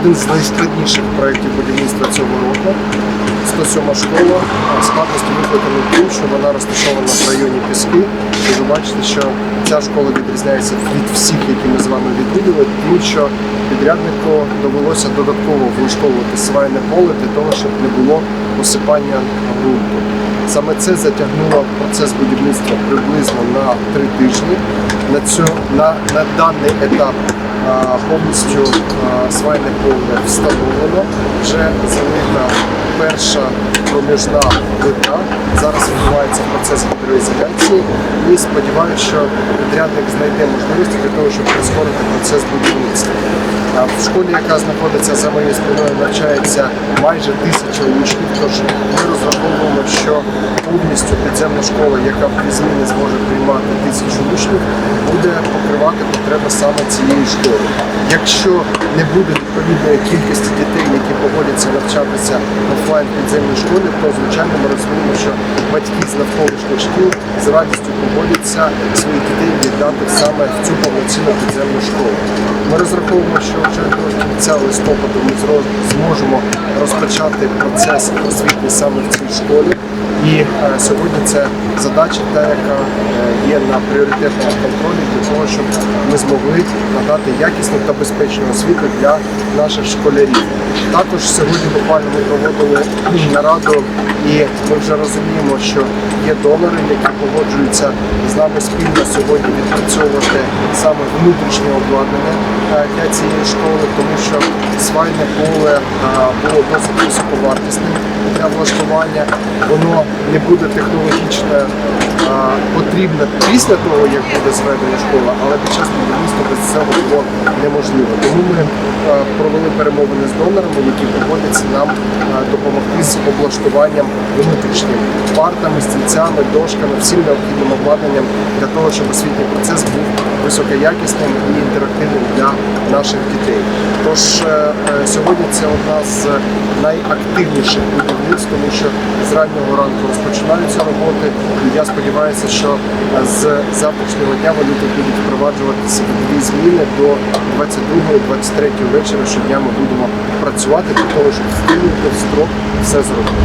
один з найскладніших проєктів будівництва цього року. 107 школа. Складності викликані тим, що вона розташована в районі Піски. І ви бачите, що ця школа відрізняється від всіх, які ми з вами відвідали, тим, що підряднику довелося додатково влаштовувати свайне поле для того, щоб не було посипання ґрунту. Саме це затягнуло процес будівництва приблизно на три тижні. На, цю, на, на даний етап повністю свайне поле встановлено. Вже залита перша проміжна плита. Зараз відбувається процес гідроізоляції і сподіваюся, що підрядник знайде можливості для того, щоб прискорити процес будівництва. В школі, яка знаходиться за моєю спиною, навчається майже тисяча учнів. Тож ми розраховуємо, що повністю школи, яка в зміни зможе приймати тисячу учнів, буде покривати потреби саме цієї школи. Якщо не буде відповідної кількості дітей, які погодяться навчатися офлайн підземній школі, то звичайно ми розуміємо, що батьки з навколишніх шкіл з радістю погодяться своїх дітей віддати саме в цю повноцінну підземну школу. Ми розраховуємо, що вже до кінця листопаду ми зможемо розпочати процес освіти саме в цій школі. І е, сьогодні це задача, та яка е, є на пріоритетному контролі для того, щоб ми змогли надати якісну та безпечну освіту для наших школярів. Також сьогодні буквально ми проводили нараду, і ми вже розуміємо, що є донори, які погоджуються з нами спільно сьогодні відпрацьовувати саме внутрішнє обладнання е, для цієї школи, тому що свайне поле е, було досить високовартісним для влаштування. Воно не буде технологічно е, потрібне після того, як буде зведена школа, але під час будівництва без цього було неможливо. Тому ми е, провели перемовини з донорами, які погодяться нам е, допомогти з облаштуванням внутрішнім партами, стільцями, дошками, всім необхідним обладнанням для того, щоб освітній процес був високоякісним і інтерактивним для наших дітей. Тож сьогодні це одна з найактивніших будівниць, тому що з раннього ранку розпочинаються роботи. І я сподіваюся, що е, з завтрашнього дня вони тут будуть впроваджуватися дві зміни до 22-23 вечора. Щодня ми будемо працювати для того, щоб встигнути в строк все зробити.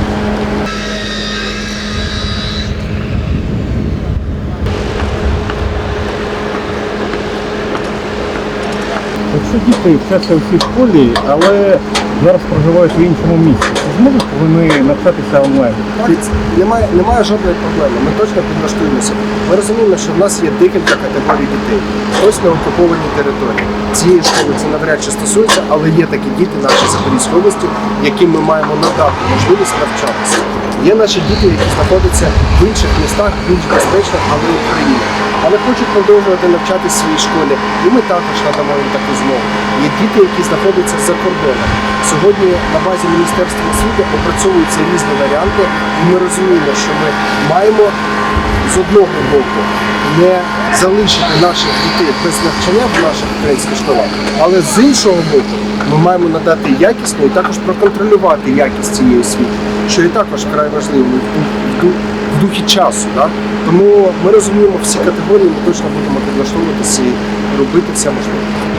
Діти вчаться у цій школі, але зараз проживають в іншому місці, зможуть вони навчатися онлайн? Немає, немає жодної проблеми. Ми точно підлаштуємося. Ми розуміємо, що в нас є декілька категорій дітей. Хтось на окупованій території. Цієї школи це навряд чи стосується, але є такі діти в нашій Запорізькій області, яким ми маємо надати можливість навчатися. Є наші діти, які знаходяться в інших містах, більш безпечних, але в Україні. Але хочуть продовжувати навчатися в своїй школі, і ми також надамо їм таку змогу. Є діти, які знаходяться за кордоном. Сьогодні на базі Міністерства освіти опрацьовуються різні варіанти, і ми розуміємо, що ми маємо з одного боку не залишити наших дітей без навчання в наших українських школах, але з іншого боку ми маємо надати якісну і також проконтролювати якість цієї освіти, що і також край важливо в духі часу. Да? Тому ми розуміємо всі категорії, ми точно будемо підлаштовуватися і робити все можливе.